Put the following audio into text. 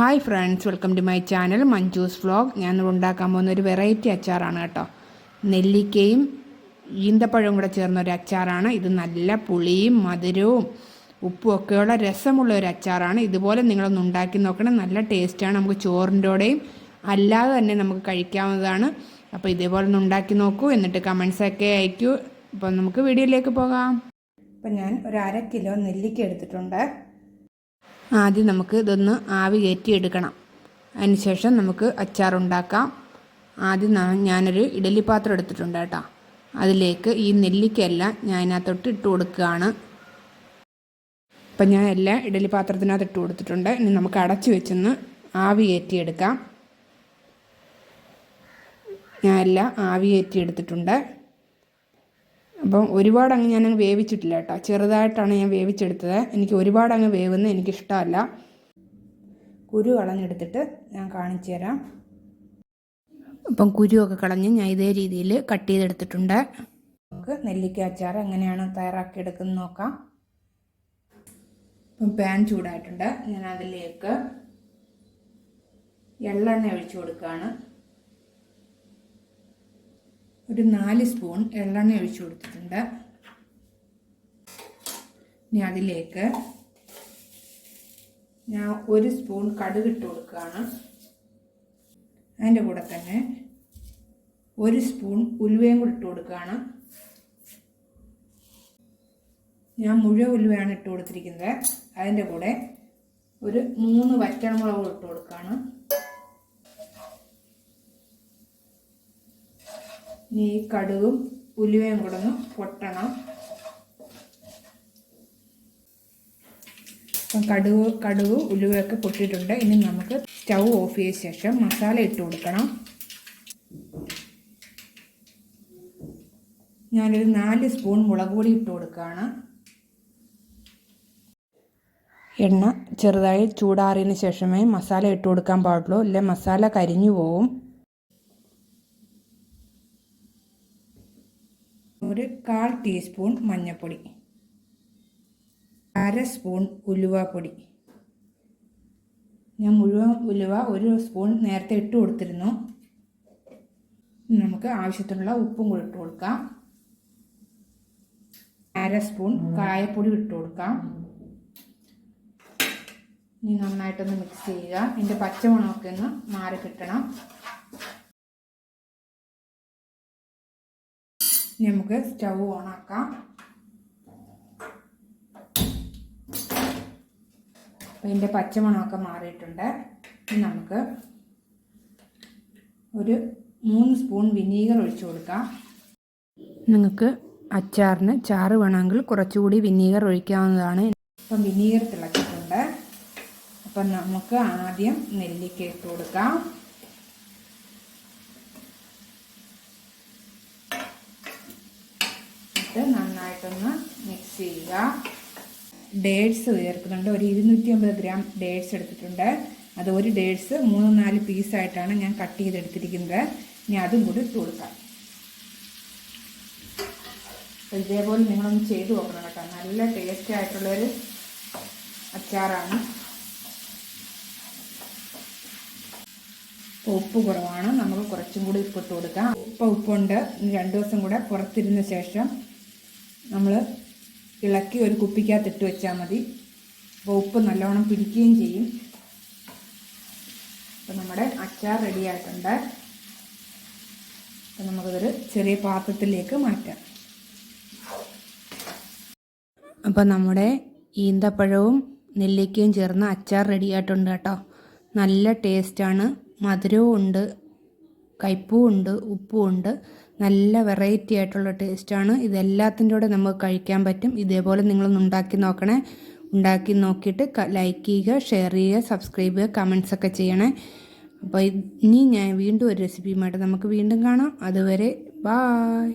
Hi friends welcome to my channel Manju's vlog ഞാൻ ഉണ്ടാക്കാൻ പോകുന്ന ഒരു വെറൈറ്റി അച്ചാറാണ് കേട്ടോ. നെല്ലിക്കയും ഈന്തപ്പഴവും കൂടെ ചേർന്ന ഒരു അച്ചാറാണ്. ഇത് നല്ല പുളിയും മധുരവും ഉപ്പും ഒക്കെയുള്ള രസമുള്ള ഒരു അച്ചാറാണ്. ഇതുപോലെ നിങ്ങളൊന്ന് ഉണ്ടാക്കി നോക്കണം. നല്ല ടേസ്റ്റാണ് നമുക്ക് ചോറിന്റെ കൂടെയും അല്ലാതെ തന്നെ നമുക്ക് കഴിക്കാവുന്നതാണ്. അപ്പോൾ ഇതേപോലെ ഒന്ന് ഉണ്ടാക്കി നോക്കൂ. എന്നിട്ട് കമൻസൊക്കെ അയക്കൂ. അപ്പോൾ നമുക്ക് വീഡിയോയിലേക്ക് പോകാം. അപ്പോൾ ഞാൻ ഒരു അര കിലോ നെല്ലിക്ക എടുത്തിട്ടുണ്ട്. ആദ്യം നമുക്ക് ഇതൊന്ന് ആവി കയറ്റി എടുക്കണം അതിനുശേഷം നമുക്ക് അച്ചാറുണ്ടാക്കാം ആദ്യം ഞാനൊരു ഇഡലി പാത്രം എടുത്തിട്ടുണ്ട് കേട്ടോ. അതിലേക്ക് ഈ നെല്ലിക്കയെല്ലാം ഞാൻ അതിനകത്തോട്ട് ഇട്ട് കൊടുക്കുകയാണ്. അപ്പം ഞാൻ എല്ലാം ഇഡലി പാത്രത്തിനകത്ത് ഇട്ട് കൊടുത്തിട്ടുണ്ട്. ഇനി നമുക്ക് അടച്ചു വെച്ചൊന്ന് ആവി കയറ്റിയെടുക്കാം. ഞാൻ എല്ലാം ആവി കയറ്റി എടുത്തിട്ടുണ്ട് അപ്പം ഒരുപാട് അങ്ങ് ഞാൻ വേവിച്ചിട്ടില്ല കേട്ടോ. ചെറുതായിട്ടാണ് ഞാൻ വേവിച്ചെടുത്തത്. എനിക്ക് ഒരുപാട് അങ്ങ് വേവുന്നത് എനിക്കിഷ്ടമല്ല. കുരു കളഞ്ഞെടുത്തിട്ട് ഞാൻ കാണിച്ചു തരാം. അപ്പം കുരുവൊക്കെ കളഞ്ഞ് ഞാൻ ഇതേ രീതിയിൽ കട്ട് ചെയ്തെടുത്തിട്ടുണ്ട്. നമുക്ക് നെല്ലിക്ക അച്ചാർ എങ്ങനെയാണ് തയ്യാറാക്കി തയ്യാറാക്കിയെടുക്കുന്നത് നോക്കാം. ഇപ്പം പാൻ ചൂടായിട്ടുണ്ട്. ഞാൻ അതിലേക്ക് എള്ളെണ്ണ ഒഴിച്ചു കൊടുക്കുകയാണ്. ഒരു നാല് സ്പൂൺ എള്ളെണ്ണ ഒഴിച്ചു കൊടുത്തിട്ടുണ്ട്. ഇനി അതിലേക്ക് ഞാൻ ഒരു സ്പൂൺ കടുക് ഇട്ട് കൊടുക്കുകയാണ്. അതിന്റെ കൂടെ തന്നെ ഒരു സ്പൂൺ ഉലുവയും കൂടി ഇട്ട് കൊടുക്കുകയാണ്. ഞാൻ മുഴുവൻ ഉലുവയാണ് ഇട്ട് കൊടുത്തിരിക്കുന്നത്. അതിന്റെ കൂടെ ഒരു മൂന്ന് വറ്റൽമുളക് ഇട്ട് കൊടുക്കുകയാണ്. ഇനി ഈ കടുകും ഉലുവയും കൂടെ ഒന്ന് പൊട്ടണം. അപ്പം കടുക് കടുക് ഉലുവയൊക്കെ പൊട്ടിയിട്ടുണ്ട്. ഇനി നമുക്ക് സ്റ്റൗ ഓഫ് ചെയ്ത ശേഷം മസാല ഇട്ട് കൊടുക്കണം. ഞാനൊരു നാല് സ്പൂൺ മുളക് പൊടി ഇട്ട് കൊടുക്കുകയാണ്. എണ്ണ ചെറുതായി ചൂടാറിയതിന് ശേഷമേ മസാല ഇട്ട് കൊടുക്കാൻ പാടുള്ളൂ. ഇല്ല മസാല കരിഞ്ഞു പോവും. ഒരു കാൽ ടീസ്പൂൺ മഞ്ഞൾപ്പൊടി അര സ്പൂൺ ഉലുവപ്പൊടി. ഞാൻ മുഴുവൻ ഉലുവ ഒരു സ്പൂൺ നേരത്തെ ഇട്ട് കൊടുത്തിരുന്നു. നമുക്ക് ആവശ്യത്തിനുള്ള ഉപ്പും കൂടി ഇട്ട് കൊടുക്കാം. അര സ്പൂൺ കായപ്പൊടി ഇട്ട് കൊടുക്കാം. ഇനി നന്നായിട്ടൊന്ന് മിക്സ് ചെയ്യുക. ഇതിന്റെ പച്ചമുളകൊക്കെ ഒന്ന് മാറി കിട്ടണം. നമുക്ക് സ്റ്റൗ ഓണാക്കാം. അപ്പം ഇതിന്റെ പച്ചമണമൊക്കെ മാറിയിട്ടുണ്ട്. നമുക്ക് ഒരു മൂന്ന് സ്പൂൺ വിനീഗർ ഒഴിച്ചു കൊടുക്കാം. നിങ്ങൾക്ക് അച്ചാറിന് ചാറ് വേണമെങ്കിൽ കുറച്ചുകൂടി വിനീഗർ ഒഴിക്കാവുന്നതാണ്. അപ്പം വിനീഗർ തിളച്ചിട്ടുണ്ട്. അപ്പം നമുക്ക് ആദ്യം നെല്ലിക്ക ഇട്ട് കൊടുക്കാം. ഇട്ട് നന്നായിട്ടൊന്ന് മിക്സ് ചെയ്യുക. ഡേറ്റ്സ് ചേർക്കുന്നുണ്ട് ഒരു ഇരുന്നൂറ്റി അമ്പത് ഗ്രാം ഡേറ്റ്സ് എടുത്തിട്ടുണ്ട്. അത് ഒരു ഡേറ്റ്സ് മൂന്ന് നാല് പീസായിട്ടാണ് ഞാൻ കട്ട് ചെയ്തെടുത്തിരിക്കുന്നത്. ഇനി അതും കൂടി ഇട്ട് കൊടുക്കാം. ഇതേപോലെ നിങ്ങളൊന്ന് ചെയ്ത് നോക്കണം കേട്ടോ. നല്ല ടേസ്റ്റ് ആയിട്ടുള്ളൊരു അച്ചാറാണ്. ഉപ്പ് കുറവാണ്. നമുക്ക് കുറച്ചും കൂടി ഉപ്പിട്ട് കൊടുക്കാം. ഉപ്പ് ഉപ്പുണ്ട്. രണ്ട് ദിവസം കൂടെ പുറത്തിരുന്ന ശേഷം നമ്മൾ ഇളക്കി ഒരു കുപ്പിക്കകത്ത് ഇട്ട് വെച്ചാൽ മതി. അപ്പോൾ ഉപ്പ് നല്ലോണം പിടിക്കുകയും ചെയ്യും. അപ്പോൾ നമ്മുടെ അച്ചാർ റെഡിയായിട്ടുണ്ട് അപ്പോൾ നമുക്കതൊരു ചെറിയ പാത്രത്തിലേക്ക് മാറ്റാം. അപ്പം നമ്മുടെ ഈന്തപ്പഴവും നെല്ലിക്കയും ചേർന്ന് അച്ചാർ റെഡിയായിട്ടുണ്ട് കേട്ടോ. നല്ല ടേസ്റ്റാണ് മധുരവും ഉണ്ട്. കയ്പും ഉണ്ട് ഉപ്പും ഉണ്ട് നല്ല വെറൈറ്റി ആയിട്ടുള്ള ടേസ്റ്റാണ് ഇതെല്ലാത്തിന്റെ കൂടെ നമുക്ക് കഴിക്കാൻ പറ്റും. ഇതേപോലെ നിങ്ങളൊന്ന് ഉണ്ടാക്കി നോക്കണേ. ഉണ്ടാക്കി നോക്കിയിട്ട് ലൈക്ക് ചെയ്യുക ഷെയർ ചെയ്യുക സബ്സ്ക്രൈബ് ചെയ്യുക കമൻസ് ഒക്കെ ചെയ്യണേ. അപ്പോൾ ഇനി ഞാൻ വീണ്ടും ഒരു റെസിപ്പിയുമായിട്ട് നമുക്ക് വീണ്ടും കാണാം. അതുവരെ ബായ്